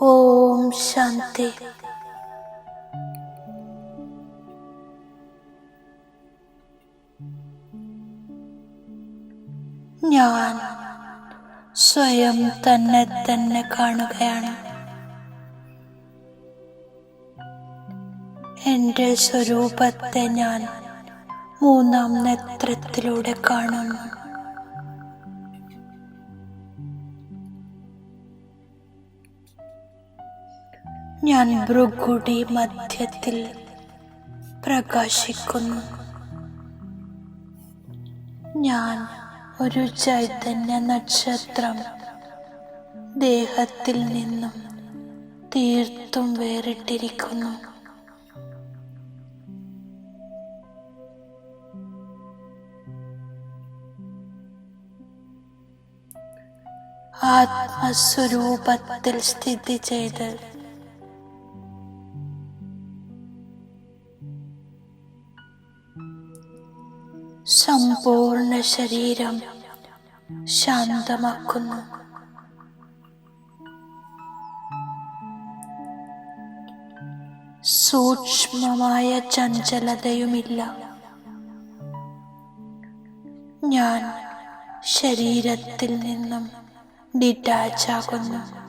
ഓം ശാന്തി. ഞാൻ സ്വയം തന്നെ തന്നെ കാണുകയാണ്. എന്റെ സ്വരൂപത്തെ ഞാൻ മൂന്നാം നേത്രത്തിലൂടെ കാണുന്നു. ഞാൻ ഭൃഗുടി മധ്യത്തിൽ പ്രകാശിക്കുന്നു. ഞാൻ ഒരു ചൈതന്യ നക്ഷത്രം ദേഹത്തിൽ നിന്നും തീർത്തും വേറിട്ടിരിക്കുന്നു. ആത്മസ്വരൂപത്തിൽ സ്ഥിതി ചെയ്ത് ശരീരം ശാന്തമാക്കുന്നു. സൂക്ഷ്മമായ ചഞ്ചലതയുമില്ല. ഞാൻ ശരീരത്തിൽ നിന്നും ഡിറ്റാച്ച് ആകുന്നു.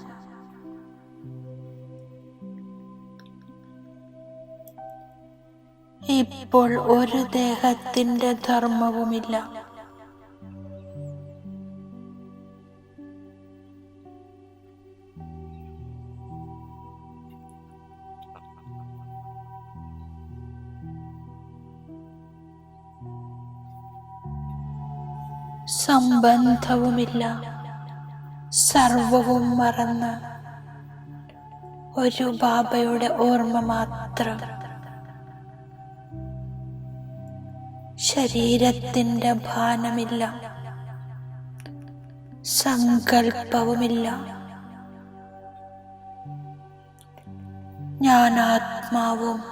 ഇപ്പോൾ ഒരു ദേഹത്തിന്റെ ധർമ്മവുമില്ല. സംബന്ധവുമില്ല. സർവവും മറന്ന്. ഒരു ബാബയുടെ ഓർമ്മ മാത്രം. ശരീരത്തിന്റെ ഭാനമില്ല. സങ്കൽപ്പവുമില്ല. ഞാൻ ആത്മാവും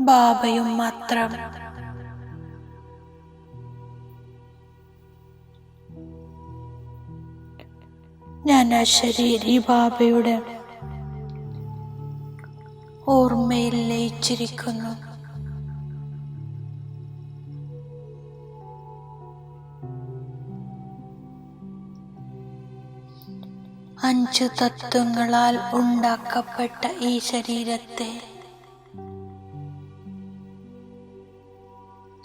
ബാബയും മാത്രം. ഞാൻ ആ ശരീരി ബാബയുടെ ഓർമ്മയിൽ ലയിച്ചിരിക്കുന്നു. അഞ്ചു തത്വങ്ങളാൽ ഉണ്ടാക്കപ്പെട്ട ഈ ശരീരത്തെ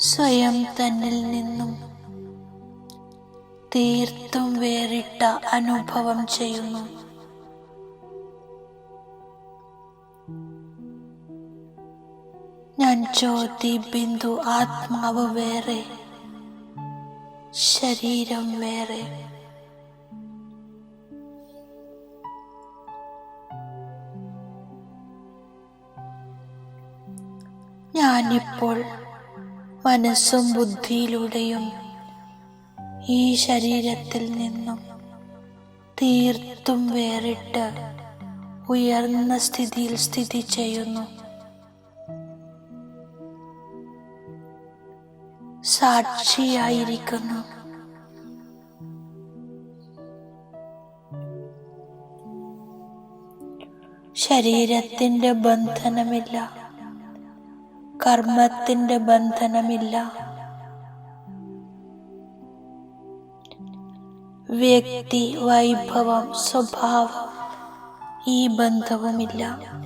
സ്വയം തന്നിൽ നിന്നും തീർത്തും വേറിട്ട അനുഭവം ചെയ്യുന്നു. ഞാൻ ജ്യോതി ബിന്ദു ആത്മാവ് വേറെ ശരീരം വേറെ. ഞാനിപ്പോൾ മനസ്സും ബുദ്ധിയിലൂടെയും ഈ ശരീരത്തിൽ നിന്നും തീർത്തും വേറിട്ട് ഉയർന്ന സ്ഥിതിയിൽ സ്ഥിതി ചെയ്യുന്നു. സാക്ഷിയായിരിക്കുന്നു. ശരീരത്തിന്റെ ബന്ധനമില്ല. കർമ്മത്തിന്റെ ബന്ധനമില്ല. വ്യക്തി വൈഭവം സ്വഭാവം ഈ ബന്ധവുമില്ല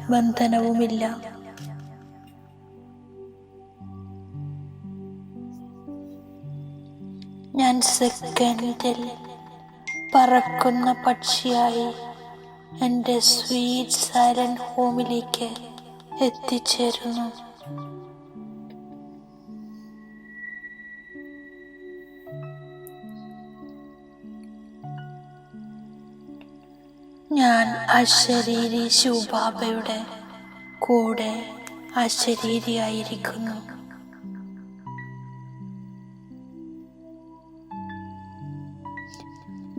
ബന്ധനവുമില്ല. ഞാൻ സെക്കൻഡിൽ പറക്കുന്ന പക്ഷിയായി എന്റെ സ്വീറ്റ് സൈലന്റ് ഹോമിലേക്ക് എത്തിച്ചേരുന്നു. ഞാൻ അശരീരി ശിവബാബയുടെ കൂടെ അശരീരിയായിരിക്കുന്നു.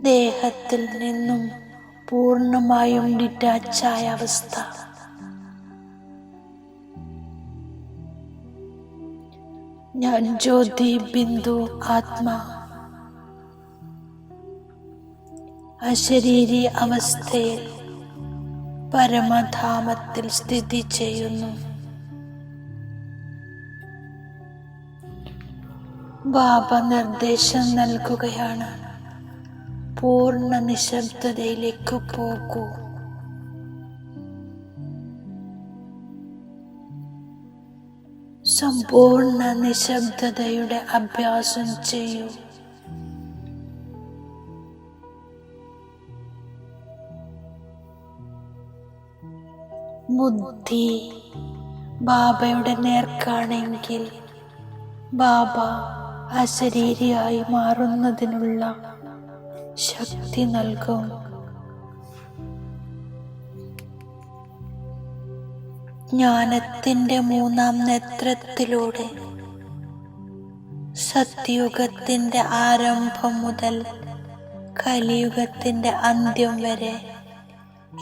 ദേഹത്തിൽ നിന്നും പൂർണമായും ഡിറ്റാച്ചായ അവസ്ഥ. ഞാൻ ജ്യോതി ബിന്ദു ആത്മാ. അശരീരി അവസ്ഥയിൽ പരമധാമത്തിൽ സ്ഥിതി ചെയ്യുന്നു. ബാബ നിർദ്ദേശം നൽകുകയാണ്. പൂർണ നിശബ്ദതയിലേക്ക് പോകൂ. സമ്പൂർണ നിശബ്ദതയുടെ അഭ്യാസം ചെയ്യൂ. ബുദ്ധി ബാബയുടെ നേർക്കാണെങ്കിൽ ബാബ അശരീരിയായി മാറുന്നതിനുള്ള ശക്തി നൽകും. ജ്ഞാനത്തിന്റെ മൂന്നാം നേത്രത്തിലൂടെ സത്യുഗത്തിന്റെ ആരംഭം മുതൽ കലിയുഗത്തിന്റെ അന്ത്യം വരെ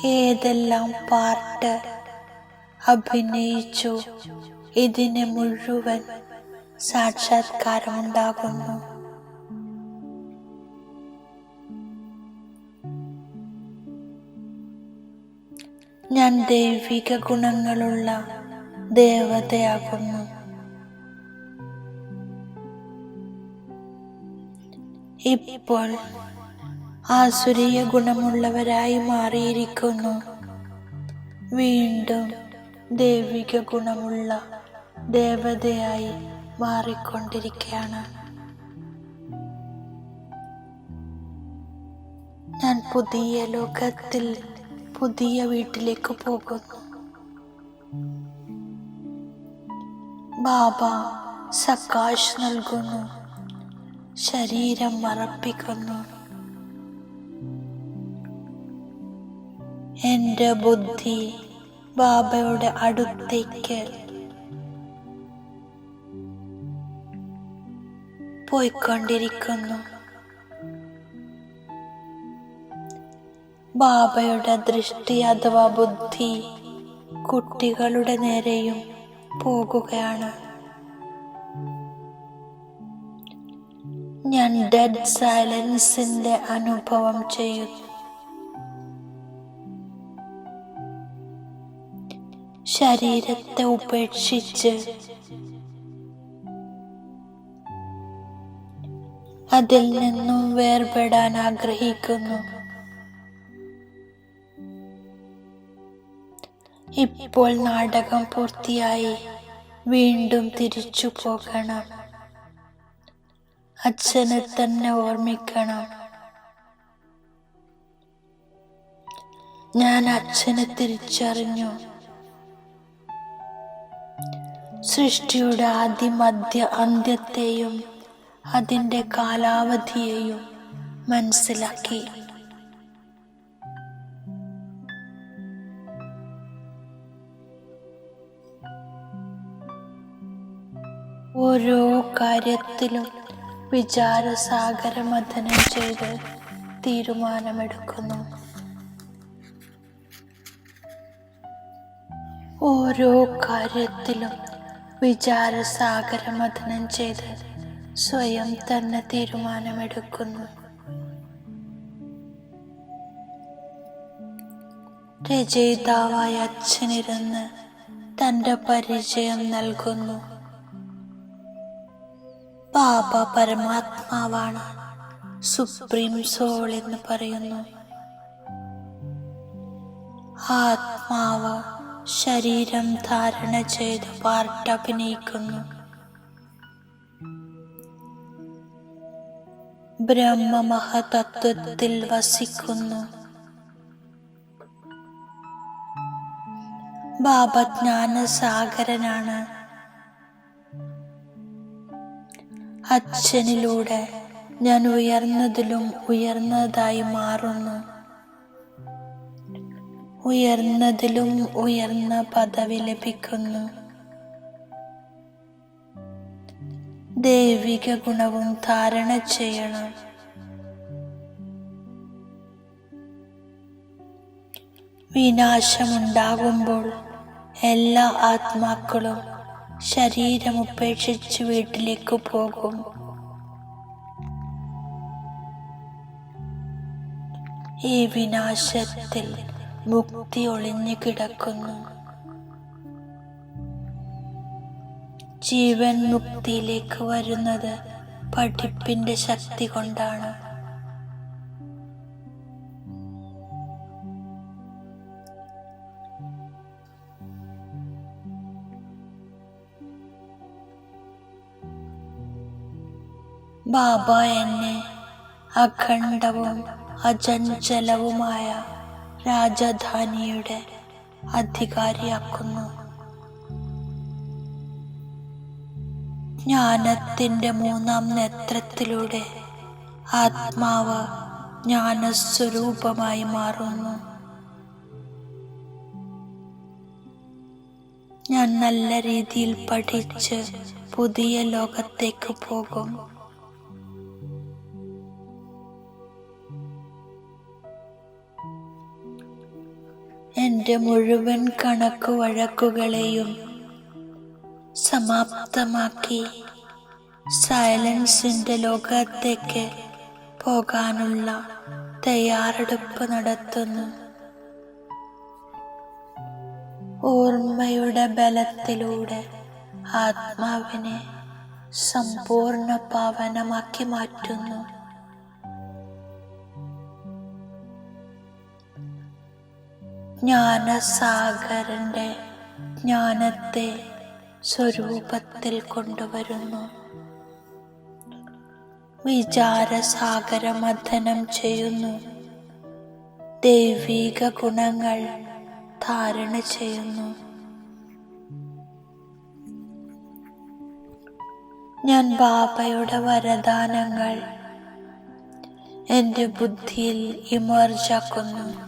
ഏതെല്ലാം പാർട്ട് അഭിനയിച്ചു. ഇതിന് മുഴുവൻ സാക്ഷാത്കാരമുണ്ടാകുന്നു. ഞാൻ ദൈവിക ഗുണങ്ങളുള്ള ദേവതയാകുന്നു. ഇപ്പോൾ ആസുരീയ ഗുണമുള്ളവരായി മാറിയിരിക്കുന്നു. വീണ്ടും ദൈവിക ഗുണമുള്ള ദേവതയായി മാറിക്കൊണ്ടിരിക്കുകയാണ് ഞാൻ പുതിയ ലോകത്തിൽ പുതിയ വീട്ടിലേക്ക് പോകുന്നു. ബാബ സക്കാശ് നൽകുന്നു. ശരീരം മറപ്പിക്കുന്നു. എന്റെ ബുദ്ധി ബാബയുടെ അടുത്തേക്ക്. പോയിക്കൊണ്ടിരിക്കുന്നു. ബാബയുടെ ദൃഷ്ടി അഥവാ ബുദ്ധി കുട്ടികളുടെ നേരെയും പോകുകയാണ്. ഞാൻ ഡെഡ് സൈലൻസിന്റെ അനുഭവം ചെയ്യുന്നു. ശരീരത്തെ ഉപേക്ഷിച്ച് അതിൽ നിന്നും വേർപെടാൻ ആഗ്രഹിക്കുന്നു. ഇപ്പോൾ നാടകം പൂർത്തിയായി. വീണ്ടും തിരിച്ചു പോകണം. അച്ഛനെ തന്നെ ഓർമ്മിക്കണം. ഞാൻ അച്ഛനെ തിരിച്ചറിഞ്ഞു. സൃഷ്ടിയുടെ ആദ്യ മധ്യ അന്ത്യത്തെയും അതിന്റെ കാലാവധിയെയും മനസ്സിലാക്കി. ഓരോ കാര്യത്തിലും വിചാരസാഗരമഥനം ചെയ്ത് തീരുമാനമെടുക്കുന്നു. ഓരോ കാര്യത്തിലും വിചാരസാഗരമഥനം ചെയ്ത് സ്വയം തന്നെ തീരുമാനമെടുക്കുന്നു. രചയിതാവായ അച്ഛനിരുന്ന് തന്റെ പരിചയം നൽകുന്നു. ബാബ പരമാത്മാവാണ് സുപ്രീം സോൾ എന്ന് പറയുന്നു. ആത്മാവ് ശരീരം ധാരണ ചെയ്ത് പാർട്ട് അഭിനയിക്കുന്നു. ബ്രഹ്മമഹതത്വത്തിൽ വസിക്കുന്നു. ബാബ ജ്ഞാനസാഗരനാണ്. അച്ഛനിലൂടെ ഞാൻ ഉയർന്നതിലും ഉയർന്നതായി മാറുന്നു. ഉയർന്നതിലും ഉയർന്ന പദവി ലഭിക്കുന്നു. ദൈവിക ഗുണവും ധാരണ ചെയ്യണം. വിനാശമുണ്ടാകുമ്പോൾ എല്ലാ ആത്മാക്കളും ശരീരം ഉപേക്ഷിച്ച് വീട്ടിലേക്ക് പോകും. ഈ വിനാശത്തിൽ മുക്തി ഒളിഞ്ഞു കിടക്കുന്നു. ജീവൻ മുക്തിയിലേക്ക് വരുന്നത് പഠിപ്പിന്റെ ശക്തി കൊണ്ടാണ്. ബാബ എന്നെ അഖണ്ഡവും അചഞ്ചലവുമായ രാജധാനിയുടെ അധികാരിയാക്കുന്നു. ജ്ഞാനത്തിന്റെ മൂന്നാം നേത്രത്തിലൂടെ ആത്മാവ് ജ്ഞാനസ്വരൂപമായി മാറുന്നു. ഞാൻ നല്ല രീതിയിൽ പഠിച്ച് പുതിയ ലോകത്തേക്ക് പോകും. എന്റെ മുഴുവൻ കണക്കു വഴക്കുകളെയും സമാപ്തമാക്കി സൈലൻസിന്റെ ലോകത്തേക്ക് പോകാനുള്ള തയ്യാറെടുപ്പ് നടത്തുന്നു. ഓർമ്മയുടെ ബലത്തിലൂടെ ആത്മാവിനെ സമ്പൂർണ പാവനമാക്കി മാറ്റുന്നു. ജ്ഞാനസാഗരന്റെ ജ്ഞാനത്തെ സ്വരൂപത്തിൽ കൊണ്ടുവരുന്നു. വിചാരസാഗര മഥനം ചെയ്യുന്നു. ദൈവീക ഗുണങ്ങൾ ധാരണ ചെയ്യുന്നു. ഞാൻ ബാബയുടെ വരദാനങ്ങൾ എന്റെ ബുദ്ധിയിൽ ഇമർജാക്കുന്നു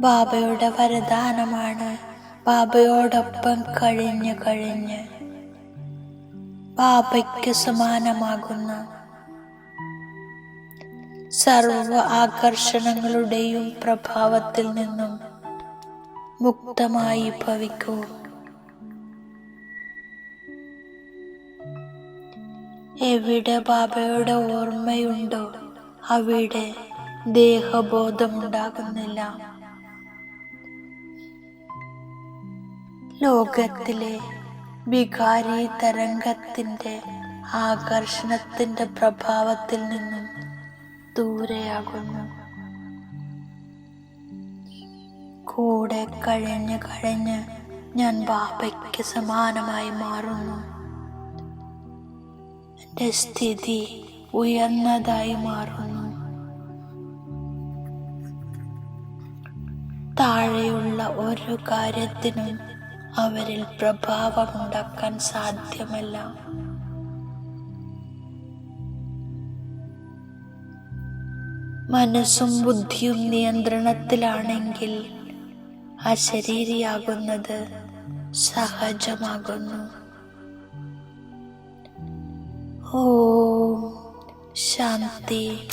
ബാബയുടെ വരദാനമാണ്. ബാബയോടൊപ്പം കഴിഞ്ഞ് കഴിഞ്ഞ് ബാബയ്ക്ക് സമാനമാകുന്ന. സർവ ആകർഷണങ്ങളുടെയും പ്രഭാവത്തിൽ നിന്നും മുക്തമായി ഭവിക്കൂ. എവിടെ ബാബയുടെ ഓർമ്മയുണ്ടോ അവിടെ ദേഹബോധമുണ്ടാകുന്നില്ല. ലോകത്തിലെ വികാരി തരംഗത്തിന്റെ ആകർഷണത്തിന്റെ പ്രഭാവത്തിൽ നിന്നും ദൂരെയാകുന്നു. കൂടെ കഴിഞ്ഞ് കഴിഞ്ഞ് ഞാൻ ബാബയ്ക്ക് സമാനമായി മാറുന്നു. എന്റെ സ്ഥിതി ഉയർന്നതായി മാറുന്നു. താഴെയുള്ള ഒരു കാര്യത്തിനും അവരിൽ പ്രഭാവമുണ്ടാക്കാൻ സാധ്യമല്ല. മനസ്സും ബുദ്ധിയും നിയന്ത്രണത്തിലാണെങ്കിൽ അശരീരിയാകുന്നത് സഹജമാകുന്നു. ഓ ശാന്തി.